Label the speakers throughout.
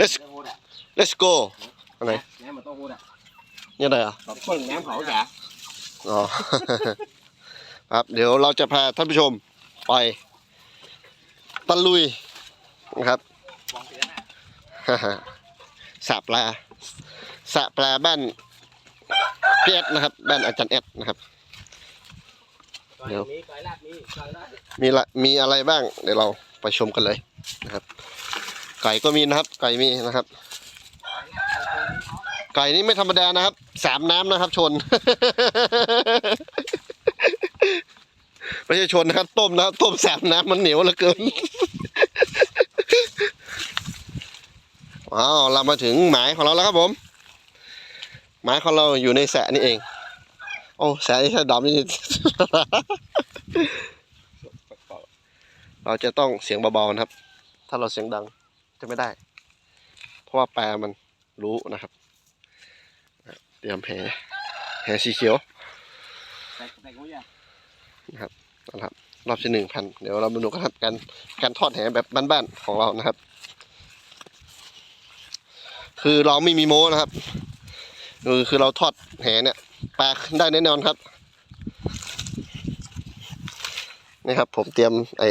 Speaker 1: let's let's go อะไร
Speaker 2: แหนมมันต้องพูดอะ
Speaker 1: ยังไงอะ
Speaker 2: แบบเพิ่งแหนมเขาจ้ะ
Speaker 1: อ๋อครับเดี๋ยวเราจะพาท่านผู้ชมไปตะลุยนะครับสระปลาสระปลาบ้านพี่เอ็ดนะครับ บ้านอาจารย์เอ็ดนะครับเดี๋ยว
Speaker 2: มีไก่ลาดมีไก่ลาด
Speaker 1: มีละมีอะไรบ้างเดี๋ยวเราไปชมกันเลยนะครับ ไก่ก็มีนะครับ ไก่มีนะครับ ไก่นี่ไม่ธรรมดานะครับ สามน้ำนะครับ ชน ไม่ใช่ชนนะครับ ต้มนะครับต้มสามน้ำมันเหนียวเหลือเกินว้าวเรามาถึงหมายของเราแล้วครับผม หมายของเราอยู่ในแสะนี่เอง โอ้แสะนี่ถ้ดำนี่เราจะต้องเสียงเบาๆนะครับ ถ้าเราเสียงดัง จะไม่ได้ เพราะว่าแปรมันรู้นะครับ เตรียมแผลแผลสีเขียว
Speaker 2: แต่แต่กูยัง
Speaker 1: นะครับ รอบที่หนึ่งพันเดี๋ยวเรามาดูกันครับการการทอดแหแบบบ้านๆของเรานะครับ คือเราไม่มีโม้นะครับคือคือเราทอดแหเนี่ยปลาขึ้นได้แน่นอนครับนี่ครับ ผมเตรียมไอ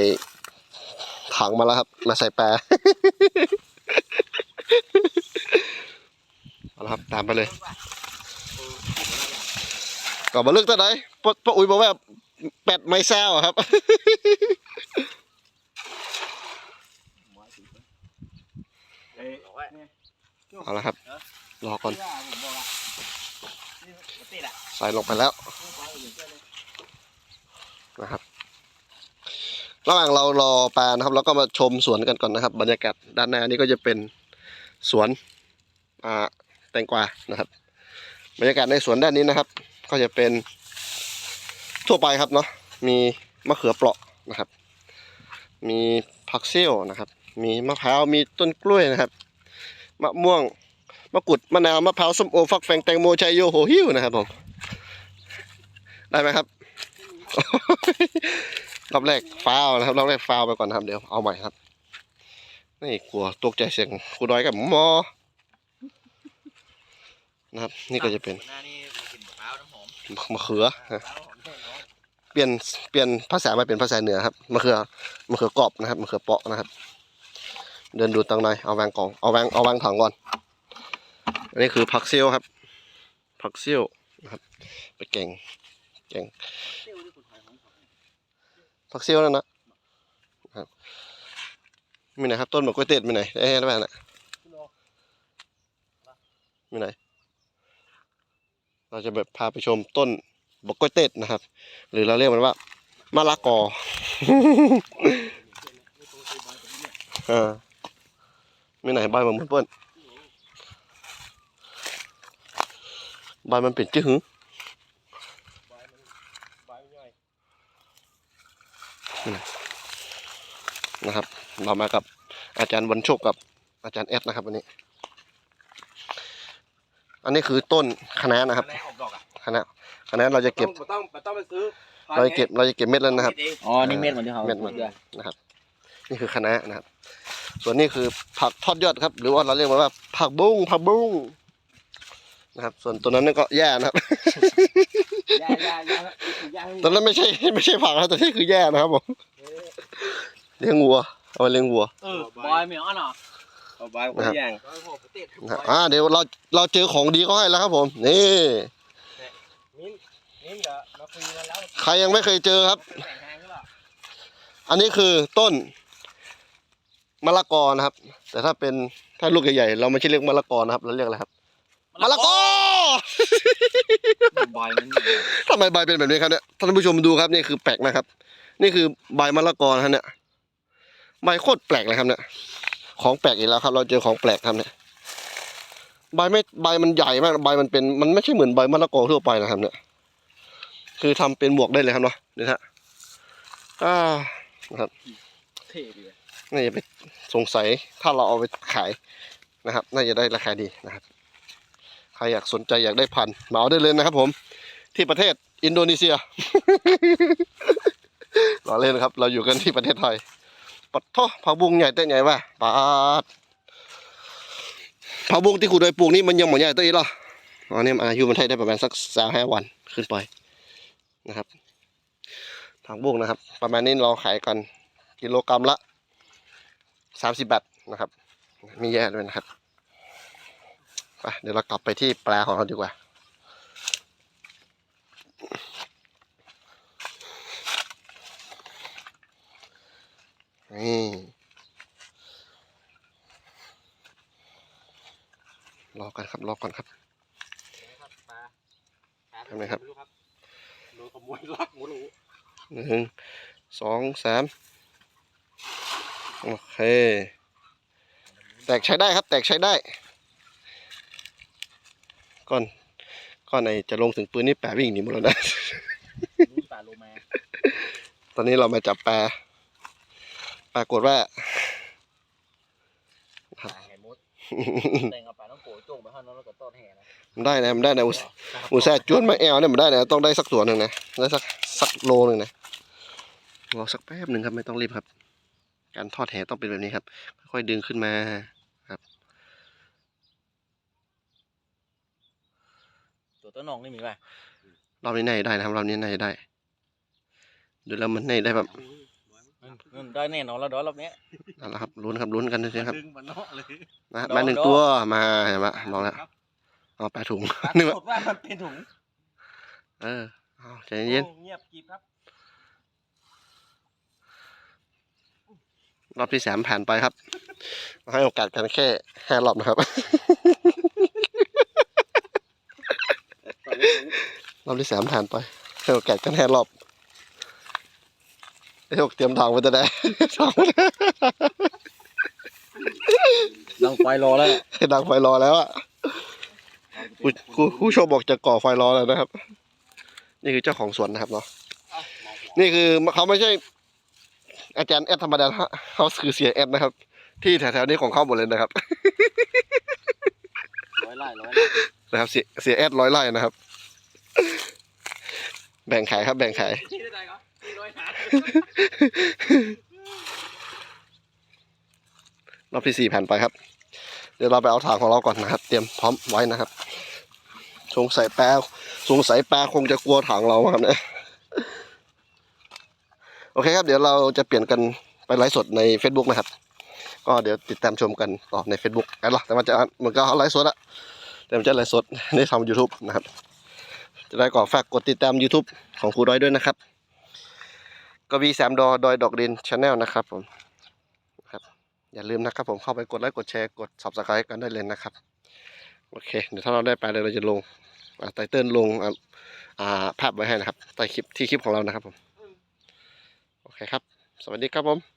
Speaker 1: ถังมาแล้วครับ มาใส่แปลาเอาละครับตามไปเลยก็มาเลือกตัวไหนป้าป้าอุ้ยบอกว่าเป็ดไม่แซวครับ
Speaker 2: เอา
Speaker 1: ละครับ รอก่อน ใส่ลงไปแล้วนะครับ ระหว่างเรารอปลานะครับ เราก็มาชมสวนกันก่อนนะครับ บรรยากาศด้านหน้านี้ก็จะเป็นสวนอ่าแตงกวานะครับ บรรยากาศในสวนด้านนี้นะครับ ก็จะเป็นทั่วไปครับเนาะมีมะเขือเปราะนะครับ มีผักเซี่ยวนะครับ มีมะพร้าวมีต้นกล้วยนะครับมะม่วงมะกรูดมะนาวมะพร้าวส้มโอฟักแฟงแตงโมชัยโยโหหิวนะครับผมได้ไหมครับ รอบแรกฟาวนะครับรอบแรกฟาวไปก่อนนะครับเดี๋ยวเอาใหม่ครับ นี่กลัวตกใจเสียงครูน้อยกับหมอนะครับ นี่ก็จะเป็น
Speaker 2: มะ
Speaker 1: เขือเปลี่ยนเปลี่ยนภาษามาเป็นภาษาเหนือครับมะเขือมะเขือกรอบนะครับมะเขือเปาะนะครับ เดินดูตังในเอาวางกล่องเอาวางเอาวางถังก่อนอันนี้คือผักเซี่ยวครับผักเซี่ยวนะครับไปแกงแกง ผักเซี่ยวนั่นนะครับมีไหนครับ ต้นมะกล้วยเต็ดมีไหนได้ไหมน่ะมีไหน เราจะแบบพาไปชมต้นบกกล้วยเต็ดนะครับ หรือเราเรียกมันว่ามะละกอเออไม่ไหนใบมันเหมือนเปิ้ลใบมันเป็นจื้อหึ
Speaker 2: ใบย่อย
Speaker 1: นะครับ เรามากับอาจารย์วันโชคกับอาจารย์เอสนะครับวันนี้ อันนี้คือต้นคะน้านะครับ
Speaker 2: แรกออกดอกอะ
Speaker 1: คะน้าคะน้าเราจะเก็บ
Speaker 2: ต้องต้องต้องไปซื้อ
Speaker 1: เราจะเก็บเราจะเก็บเม็ดแล้วนะครับ
Speaker 3: อ๋อนี่เม็ดเหมือนที่เขา
Speaker 1: เม็ดมัน
Speaker 3: ด้วย
Speaker 1: นะครับ นี่คือคะน้านะครับ ส่วนนี้คือผักทอดยอดครับ หรือว่าเราเรียกมันว่าผักบุ้งผักบุ้ง นะครับ ส่วนตัวนั้นก็แย่นะครับ
Speaker 2: ยายายาย่า
Speaker 1: ตอนนั้นไม่ใช่ไม่ใช่ผักนะแต่นี่คือแย่นะครับผมเลี้ยงวัว เอาไว้เลี้ยงวัว
Speaker 3: เออบอยไม่เอะ
Speaker 2: เอาใบผมย่ง
Speaker 1: นะครับอ่าเดี๋ยวเราเราเจอของดีเขาให้แล้วครับผม นี่
Speaker 2: มิ้นมิ้นเดี๋ยวมาคุยกันแล้ว
Speaker 1: ใครยังไม่เคยเจอครับ
Speaker 2: แต่งงานก็หรอ
Speaker 1: อันนี้คือต้นมะละกอนะครับ แต่ถ้าเป็นถ้าลูกใหญ่ๆเราไม่ใช่เรียกมะละกอนะครับ เราเรียกอะไรครับมะละกอ
Speaker 3: บอยมัน
Speaker 1: ทำไมใบเป็นแบบนี้ครับเนี่ยท่านผู้ชมดูครับนี่คือแปลกนะครับ นี่คือใบมะละกอนะครับเนี่ยใบโคตรแปลกเลยครับเนี่ยของแปลกอีกแล้วครับ เราเจอของแปลกครับเนี่ยใบไม่ใบมันใหญ่มากใบมันเป็นมันไม่ใช่เหมือนใบมะละกอทั่วไปนะครับ เนี่ย คือทำเป็นหมวกได้เลยครับเนาะนี่ฮะอ่านะครับ
Speaker 2: เท่ดี
Speaker 1: น่าจะไปสงสัยถ้าเราเอาไปขายนะครับ น่าจะได้ราคาดีนะครับใค รอยากสนใจอยากได้พันธุ์มาเอาได้เลยนะครับผมที่ประเทศอินโดนีเซียเราเล่นครับ เราอยู่กันที่ประเทศไทยปัดท่อผักบุ้งใหญ่เต้นใหญ่ว่ะปาดผักบุ้งที่ครูโดยปลูกนี่มันยังหมดใหญ่ตัวอีหรออ๋อเนี่ยอายุมันไทยได้ประมาณสักสามห้าวันขึ้นไปนะครับผักบุ้งนะครับ ประมาณนี้เราขายกันกิโลกรัมละสามสิบบาทนะครับ มีแย่ด้วยนะครับ ไปเดี๋ยวเรากลับไปที่ปลาของเราดีกว่า นี่ รอกันครับ รอก่อนครับ
Speaker 2: ครับปลาปลา
Speaker 1: ทำไมครับ
Speaker 2: รู้ครับโดนขโมยลักหมูรู้
Speaker 1: หนึ่งสองสามโอเค แตกใช้ได้ครับ แตกใช้ได้ ก่อนก่อนไอจะลงถึงปืนนี่แปะวิ่งหนีหมดแล้วนะ
Speaker 3: รู้ป่าโลมา
Speaker 1: ตอนนี้เรามาจับปลาปรากฏว่า
Speaker 3: ป่าแห่มดแต่งเอาป่าต้องโกยโจ้งไปห้องนั้นแล้วก็ต้นแห่นะ
Speaker 1: มันได้นะมันได้นะอุตอุตส่าห์จวนมาแอลเนี่ยมันได้นะต้องได้สักตัวหนึ่งนะได้สักสักโลหนึ่งนะรอสักแป๊บหนึ่งครับไม่ต้องรีบครับ การทอดแหต้องเป็นแบบนี้ครับ ค่อยๆดึงขึ้นมา
Speaker 3: ตัวต้นนองนี่มีป่ะ
Speaker 1: รอบนี้น่าจะได้นะครับรอบนี้น่าจะได้ดูแล้วมันน่าจะได้แบบ
Speaker 3: อืมได้แน่นอนแล้วเดอรอบเนี้ย
Speaker 1: นั่นแหละครับลุ้นครับลุ้นกันด้วยครับ
Speaker 2: ดึงมันเนาะเลย
Speaker 1: นะ
Speaker 3: ดอก
Speaker 1: มาหนึ่ง
Speaker 3: ดอก
Speaker 1: ตัวมาเห็นปะลองแล้วเอาปลาถุง
Speaker 2: ปลา
Speaker 1: นึกว่า
Speaker 2: สดว่ามันเป็นถุง
Speaker 1: เออเอาใจเย็น
Speaker 2: โอ้เงียบกริบครับ
Speaker 1: รอบที่สามผ่านไปครับ ให้โอกาสกันแค่ห้ารอบนะครับ รอบที่สามผ่านไปให้โอกาสกันแค่รอบไอ้พวกเตรียมทางไว้จะได้ทางไว้ได้
Speaker 3: ดังไฟรอแล้ว
Speaker 1: ให้ดังไฟรอแล้วอะผู้ผู้ผู้ชมบอกจะก่อไฟรอแล้วนะครับ นี่คือเจ้าของสวนนะครับเนาะนี่คือเขาไม่ใช่ อาจารย์แอดธรรมดาฮะเขาคือเสียแอดนะครับ ที่แถวๆนี้ของเขาหมดเลยนะครับ
Speaker 3: ร้อยไร่ร้อยไร่
Speaker 1: นะครับเสียเสียแอดร้อยไร่นะครับ แบ่งขายครับแบ่งขาย
Speaker 2: ที่ได้ครับที่ร้อยหา ร
Speaker 1: อบที่สี่ผ่านไปครับ เดี๋ยวเราไปเอาถังของเราก่อนนะครับ เตรียมพร้อมไว้นะครับ สงสัยแปลสงสัยแปลคงจะกลัวถังเราครับเนี่ย โอเคครับ เดี๋ยวเราจะเปลี่ยนกันไปไลฟ์สดใน Facebook นะครับ ก็เดี๋ยวติดตามชมกันต่อใน Facebook กันหรอแต่มันจะเหมือนกับไลฟ์สดอะแต่มันจะไลฟ์สดในทำ YouTube นะครับจะ ได้ก็ฝากกดติดตาม YouTube ของครูด้อยด้วยนะครับกวีแซมดอดอยดอกดินชาแนลนะครับผมอย่าลืมนะครับผมเข้าไปกดไลค์กดแชร์กด subscribe กันได้เลยนะครับ โอเค เดี๋ยวถ้าเราได้ไปเดี๋ยเราจะลงไตเติ้ลลงอ่าภาพไว้ให้นะครับใต้คลิปที่คลิปของเรานะครับผม โอเคครับ สวัสดีครับผม